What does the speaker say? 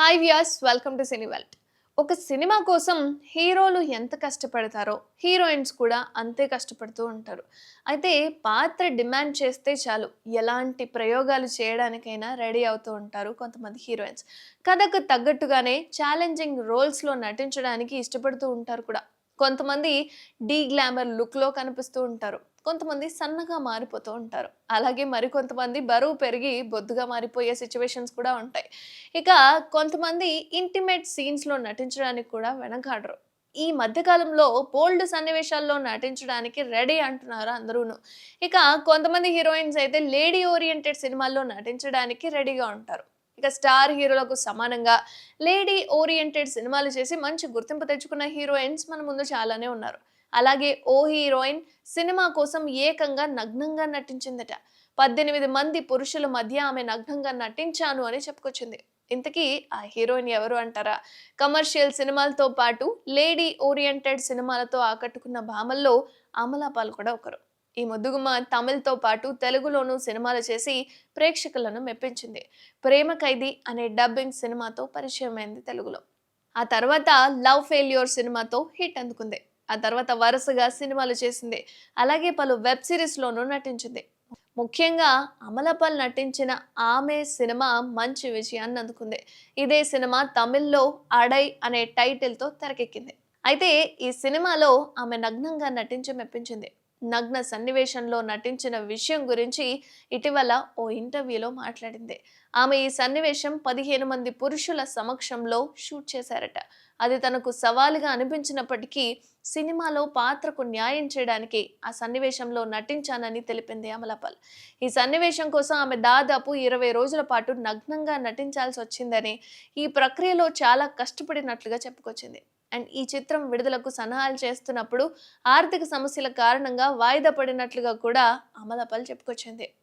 Hi Vyas welcome to సినీవెల్ట్ ఒక cinema కోసం హీరోలు ఎంత కష్టపడతారో హీరోయిన్స్ కూడా అంతే కష్టపడుతూ ఉంటారు. అయితే పాత్ర డిమాండ్ చేస్తే చాలు ఎలాంటి ప్రయోగాలు చేయడానికైనా రెడీ అవుతూ ఉంటారు కొంతమంది హీరోయిన్స్. కథకు తగ్గట్టుగానే ఛాలెంజింగ్ రోల్స్లో నటించడానికి ఇష్టపడుతూ ఉంటారు కూడా. కొంతమంది డీ గ్లామర్ లుక్లో కనిపిస్తూ ఉంటారు. కొంతమంది సన్నగా మారిపోతూ ఉంటారు. అలాగే మరికొంతమంది బరువు పెరిగి బొద్దుగా మారిపోయే సిచ్యువేషన్స్ కూడా ఉంటాయి. ఇక కొంతమంది ఇంటిమేట్ సీన్స్లో నటించడానికి కూడా వెనకాడరు. ఈ మధ్యకాలంలో బోల్డ్ సన్నివేశాల్లో నటించడానికి రెడీ అంటున్నారు అందరూను. ఇక కొంతమంది హీరోయిన్స్ అయితే లేడీ ఓరియంటెడ్ సినిమాల్లో నటించడానికి రెడీగా ఉంటారు. ఇక స్టార్ హీరోలకు సమానంగా లేడీ ఓరియంటెడ్ సినిమాలు చేసి మంచి గుర్తింపు తెచ్చుకున్న హీరోయిన్స్ మన ముందు చాలానే ఉన్నారు. అలాగే ఓ హీరోయిన్ సినిమా కోసం ఏకంగా నగ్నంగా నటించిందట. పద్దెనిమిది మంది పురుషుల మధ్య ఆమె నగ్నంగా నటించాను అని చెప్పుకొచ్చింది. ఇంతకీ ఆ హీరోయిన్ ఎవరు అంటారా? కమర్షియల్ సినిమాలతో పాటు లేడీ ఓరియంటెడ్ సినిమాలతో ఆకట్టుకున్న భామల్లో అమలాపాల్ కూడా ఒకరు. ఈ ముద్దుగుమ తమిళ్తో పాటు తెలుగులోనూ సినిమాలు చేసి ప్రేక్షకులను మెప్పించింది. ప్రేమ ఖైదీ అనే డబ్బింగ్ సినిమాతో పరిచయమైంది తెలుగులో. ఆ తర్వాత లవ్ ఫెయిల్యూర్ సినిమాతో హిట్ అందుకుంది. ఆ తర్వాత వరుసగా సినిమాలు చేసింది. అలాగే పలు వెబ్ సిరీస్లోనూ నటించింది. ముఖ్యంగా అమలపాల్ నటించిన ఆమె సినిమా మంచి విజయాన్ని అందుకుంది ఇదే సినిమా తమిళ్ళో అడై అనే టైటిల్తో తెరకెక్కింది. అయితే ఈ సినిమాలో ఆమె నగ్నంగా నటించి మెప్పించింది. నగ్న సన్నివేశంలో నటించిన విషయం గురించి ఇటీవల ఓ ఇంటర్వ్యూలో మాట్లాడింది. ఆమె ఈ సన్నివేశం పదిహేను మంది పురుషుల సమక్షంలో షూట్ చేశారట. అది తనకు సవాలుగా అనిపించినప్పటికీ సినిమాలో పాత్రకు న్యాయం చేయడానికి ఆ సన్నివేశంలో నటించానని తెలిపింది అమలాపాల్. ఈ సన్నివేశం కోసం ఆమె దాదాపు ఇరవై రోజుల పాటు నగ్నంగా నటించాల్సి వచ్చిందని ఈ ప్రక్రియలో చాలా కష్టపడినట్లుగా చెప్పుకొచ్చింది. అండ్ ఈ చిత్రం విడుదలకు సన్నాహాలు చేస్తున్నప్పుడు ఆర్థిక సమస్యల కారణంగా వాయిదా పడినట్లుగా కూడా అమలాపాల్ చెప్పుకొచ్చింది.